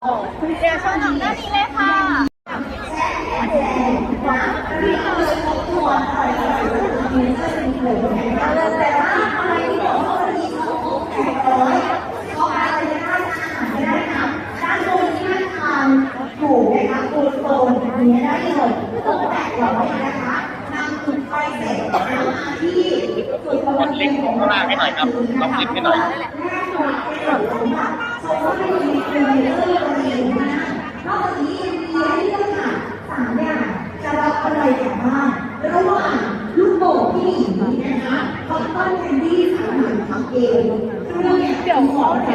เดี๋ยวโชว์หนังด้านนี้เลยค่ะถูกนะคะคูณโซนอันนี้ได้เลยตกแต่งร้อยนะคะนำถุงไปเสร็จมาที่จุดบริเวณของข้างหน้าให้หน่อยครับลองคลิปให้หน่อยนอกจากนี้ยังมีให้เลือกค่ะสามอย่างจะรับอะไรกันบ้างระหว่างลูกโป่งที่หญิงนะคะคอตตอนแคนดี้สามารถทำเองเครื่องเนี่ย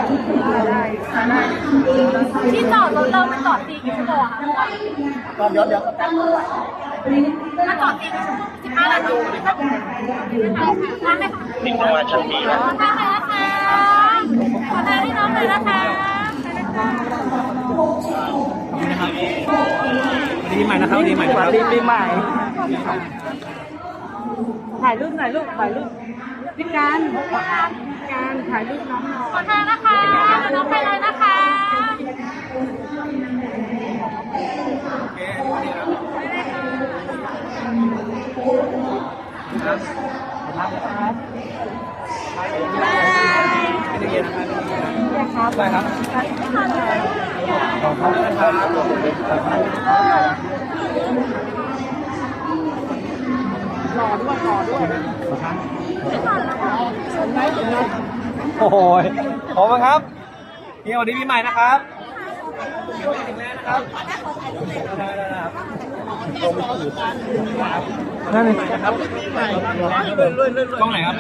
ที่ถึงได้สามารถทำเองใส่ที่จอดรถเรามันจอดตีกี่ชั่วโมงอะก็เดี๋ยวเดี๋ยวมาจอดตีกี่ชั่วโมงสิบห้านาทีได้ไหมคะนี่ประมาณชั้นดีนะได้ไหมนะคะข อทานให้น้องเลยนะคะดีใหม่นะครับดีใหม่นะครับดีปีใหม่ ถ่ายรูปหน่อยลูก ถ่ายรูปพี่การการถ่ายรูปน้องหน่อยขอทานนะคะน้องไปเลยนะคะไม่ได้เย็นนะ ครับได้ครับขอบคุณครับหล่อด้วยหล่อด้วยโอ้โหขอบคุณครับพี่สวัสดีปีใหม่นะครับถึงแล้วนะครับได้ได้ครับนั่นเองครับกล้องไหนครับ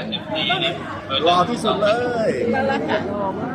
รอที่สุดเลยนะครับที่สุ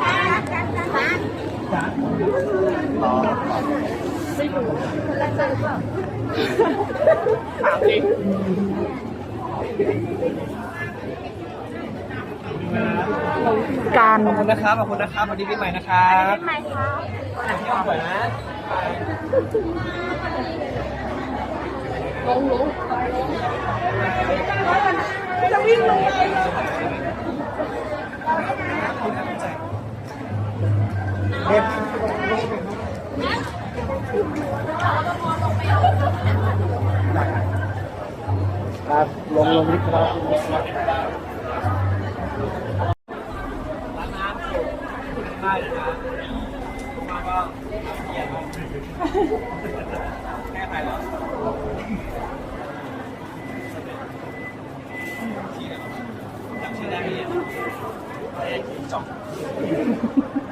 น่ารักมากการขอบคุณนะครับ ขอบคุณนะครับสวัสดีปีใหม่นะครับทำไมคะเที่ยวสวยนะครับลงลงนิด ครับได้นะครับแค่ถ่ายแล้วจำชื่อได้ไหมเนี่ยไอ้จ่องเอาบ้านใหม่เนี่ย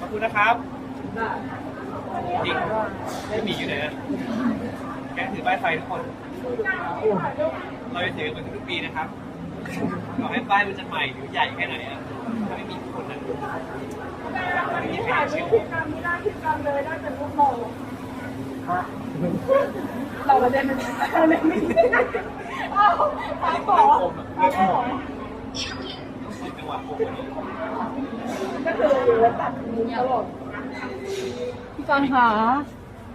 ขอบคุณนะครับจริงไม่มีอยู่ไหนนะ แกถือป้ายไฟทุกคน เราจะถือเหมือนทุกปีนะครับต่อให้ป้ายมันจะใหม่หรือใหญ่แค่ไหนอะถ้าไม่มีคนนั้นไม่มีใครเชื่อเราไม่ได้เป็นเราไม่มีเอาเอาขอจังหวะโคมก็คือแล้วตัดมือตลอดพี่การค่ะ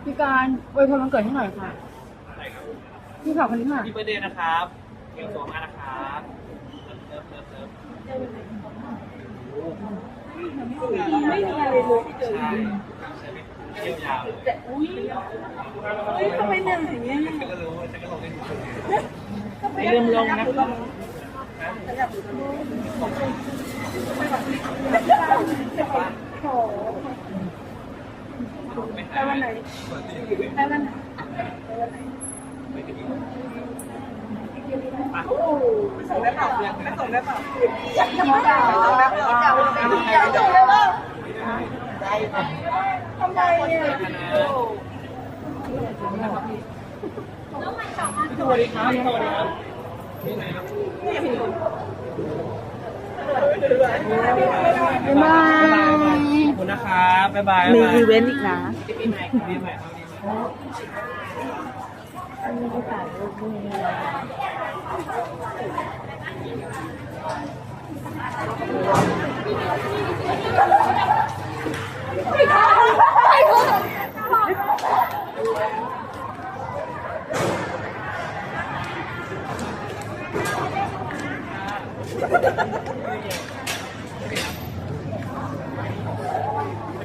พี่การอวยพรวันเกิดให้หน่อยค่ะอะไรครับ พี่สาวคนนี้ค่ะพี่เบอร์เดย์นะครับเก่งตัวมากนะครับเลิฟเลิฟเลิฟไม่มีอะไรเลยที่เจอใช่ใช่เที่ยวยาวเลยแต่อุ้ยเฮ้ยทำไมหนึ่งอย่างเงี้ยฉันก็รู้ฉันก็ลงได้ดูไม่ลืมลงนะไปวันไหนไปวันไหน อะส่งได้เปล่าไม่ส่งได้เปล่าจะมาด่าส่งได้เปล่าอยากส่งเลยว่าทำไมเนี่ยสวัสดีครับสวัสดีครับที่ไหนครับบ๊ายบายขอบคุณนะครับบ๊ายบายมีอีเวนต์อีกนะปีใหม่ปีใหม่ครับ ปีใหม่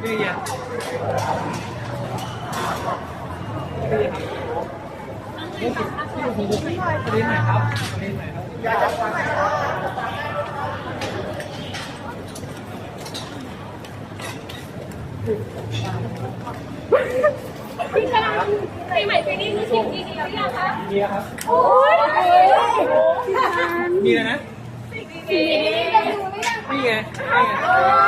พี่เยียพี่พี่ไหนครับพี่ไหนครับพี่กำลังปีใหม่ปีนี้มีสิ่งดีๆหรือยังคะเยียครับโอ้ยมีอะไรนะสิ่งดีๆจะดูหรือยังนี่ไงนี่ไงบ๊ายบาย